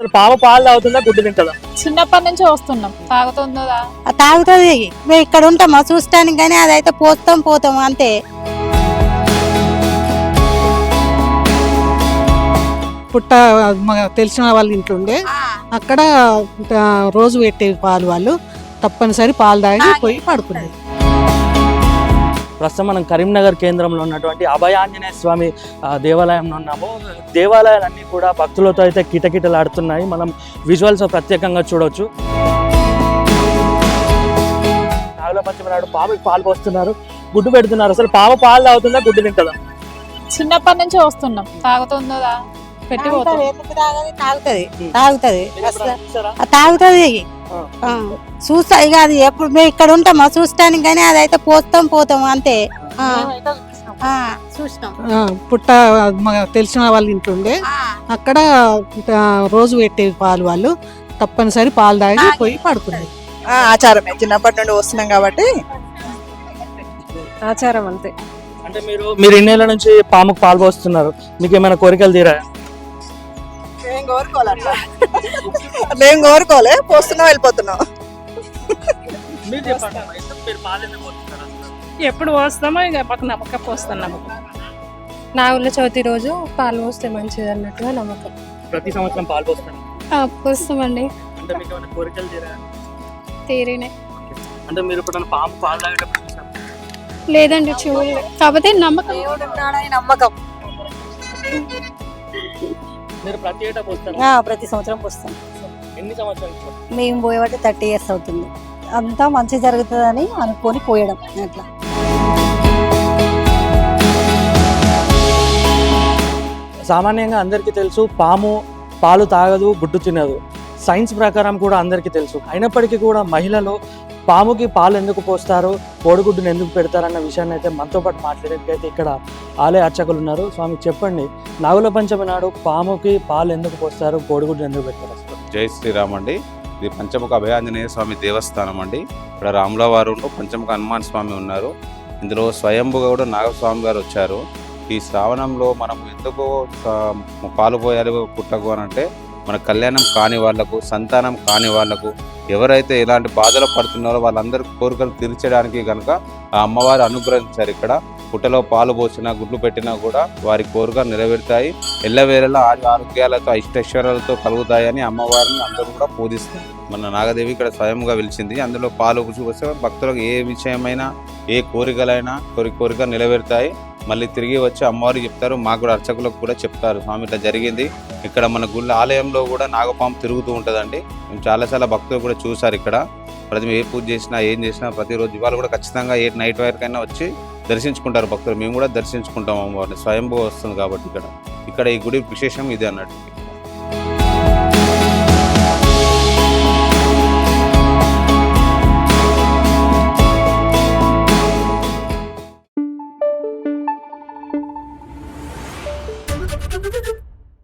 పాము పాలు తాగుతుందా గుడ్డు తింటుందా? చిన్నప్పటి నుంచి వస్తున్నాం. తాగుతుందా? తాగుతుంది. మేము ఇక్కడ ఉంటామా? చూస్తానికి కానీ అదైతే పోతాం పోతాం అంతే. పుట్ట తెలిసిన వాళ్ళ ఇంట్లో ఉండే. అక్కడ రోజు పెట్టేవి పాలు వాళ్ళు తప్పనిసరి పాలు తాగి పోయి పడుకునేది. ప్రస్తుతం మనం కరీంనగర్ కేంద్రంలో ఉన్నటువంటి అభయాంజనేయ స్వామి ఆ, దేవాలయంలో ఉన్నాము. దేవాలయాలన్నీ కూడా భక్తులతో అయితే కిటకిటలాడుతున్నాయి. మనం విజువల్స్ ప్రత్యేకంగా చూడొచ్చు. నాగుల పంచమి నాడు పాముకి పాలు పోస్తున్నారు. గుడ్డు పెడుతున్నారు. అసలు పాము పాలు తాగుతుందా గుడ్డు తింటుందా? చిన్నప్పటి నుంచి వస్తున్నాం. తాగుతుందా? పెట్టి తాగుతుంది. తాగుతుంది. తాగుతుంది. చూస్తా ఇక అది ఎప్పుడు మేము ఇక్కడ ఉంటామా? చూస్తానికి కానీ అదైతే పోతాం పోతాం అంతే. చూసినాం పుట్ట మా తెలిసిన వాళ్ళ ఇంట్లో ఉండే. అక్కడ ఆ, రోజు పెట్టేవి పాలు వాళ్ళు. తప్పనిసరి పాలు తాగి పోయి పడుకునేది ఆ, ఆచారమే చిన్నప్పటి నుండి వస్తున్నాం కాబట్టి. ఆచారం అంతే. అంటే మీరు మీరు ఇన్నేళ్ళ నుంచి పాముకు పాలు పోస్తున్నారు? మీకు ఏమైనా కోరికలు మేము కోరుకోవాలి అట్లా మేము కోరుకోలే పోస్తున్నాం వెళ్ళిపోతున్నాం. మీరు చెప్పండి మీరు పాలు ఎందుకు పోస్తున్నారు అసలు? ఎప్పుడు పోస్తామో ఇక మాకు నమ్మకం పోస్తున్నాము నాగుల చవితి రోజు పాలు పోస్తే మంచిది అన్నట్టుగా నమ్మకం. ప్రతి సంవత్సరం పాలు పోస్తారు? పోస్తామండి. అంటే మీకు ఏమైనా కోరికలు తీరినే అంటే మీరు ఇప్పుడు పాము పాలు తాగేటప్పుడు చూసారా? లేదండి చూడలే కాకపోతే నమ్మకం. నమ్మకం. మీరు ప్రతి ఏటా పోస్తారు? ప్రతి సంవత్సరం పోస్తాం. ఎన్ని సంవత్సరాలు? మేము పోయేవాటి థర్టీ ఇయర్స్ అవుతుంది. అంతా మంచి జరుగుతుందని అనుకొని పోయడం అట్లా. సామాన్యంగా అందరికీ తెలుసు పాము పాలు తాగదు గుడ్డు తినదు. సైన్స్ ప్రకారం కూడా అందరికీ తెలుసు. అయినప్పటికీ కూడా మహిళలు పాముకి పాలు ఎందుకు పోస్తారు? కోడిగుడ్డును ఎందుకు పెడతారన్న విషయాన్ని అయితే మనతో పాటు మాట్లాడేందుకైతే ఇక్కడ ఆలయ అర్చకులు ఉన్నారు. స్వామి చెప్పండి. నాగుల పంచమి నాడు పాముకి పాలు ఎందుకు పోస్తారు? కోడిగుడ్డు ఎందుకు పెడతారు జై శ్రీరామ్ అండి. ఇది పంచముఖ అభయాంజనేయ స్వామి దేవస్థానం అండి. ఇక్కడ రాములవారు పంచముఖ హనుమాన్ స్వామి ఉన్నారు. ఇందులో స్వయంభుగా కూడా నాగస్వామి గారు వచ్చారు. ఈ శ్రావణంలో మనం ఎందుకు పాలు పోయాలి పుట్టకు అని అంటే మన కళ్యాణం కాని వాళ్ళకు సంతానం కాని వాళ్ళకు ఎవరైతే ఇలాంటి బాధలు పడుతున్నారో వాళ్ళందరి కోరికలు తీర్చడానికి కనుక ఆ అమ్మవారు అనుగ్రహించారు ఇక్కడ. పుట్టలో పాలు పోసినా గుడ్లు పెట్టినా కూడా వారి కోరికలు నెరవేరుతాయి. ఎల్లవేళలా ఆరు ఆరోగ్యాలతో ఇష్టైశ్వర్యాలతో కలుగుతాయని అమ్మవారిని అందరూ కూడా పూజిస్తారు మన నాగదేవి ఇక్కడ స్వయంగా వెలిచింది అందులో పాలు వస్తే భక్తులకు ఏ విషయమైనా ఏ కోరికలైనా కోరి కోరిక నెరవేరుతాయి. మళ్ళీ తిరిగి వచ్చి అమ్మవారికి చెప్తారు మాకు కూడా అర్చకులకు కూడా చెప్తారు. స్వామి ఇట్లా జరిగింది. ఇక్కడ మన గుళ్ళ ఆలయంలో కూడా నాగపాము తిరుగుతూ ఉంటుందండి. మేము చాలా చాలా భక్తులు కూడా చూసారు ఇక్కడ. ప్రతి ఏ పూజ చేసినా ఏం చేసినా ప్రతిరోజు ఇవాళ కూడా ఖచ్చితంగా ఏ నైట్ వరకైనా వచ్చి దర్శించుకుంటారు భక్తులు. మేము కూడా దర్శించుకుంటాం అమ్మవారిని. స్వయంభూ వస్తుంది కాబట్టి ఇక్కడ. ఇక్కడ ఈ గుడి విశేషం ఇది అన్నట్టు.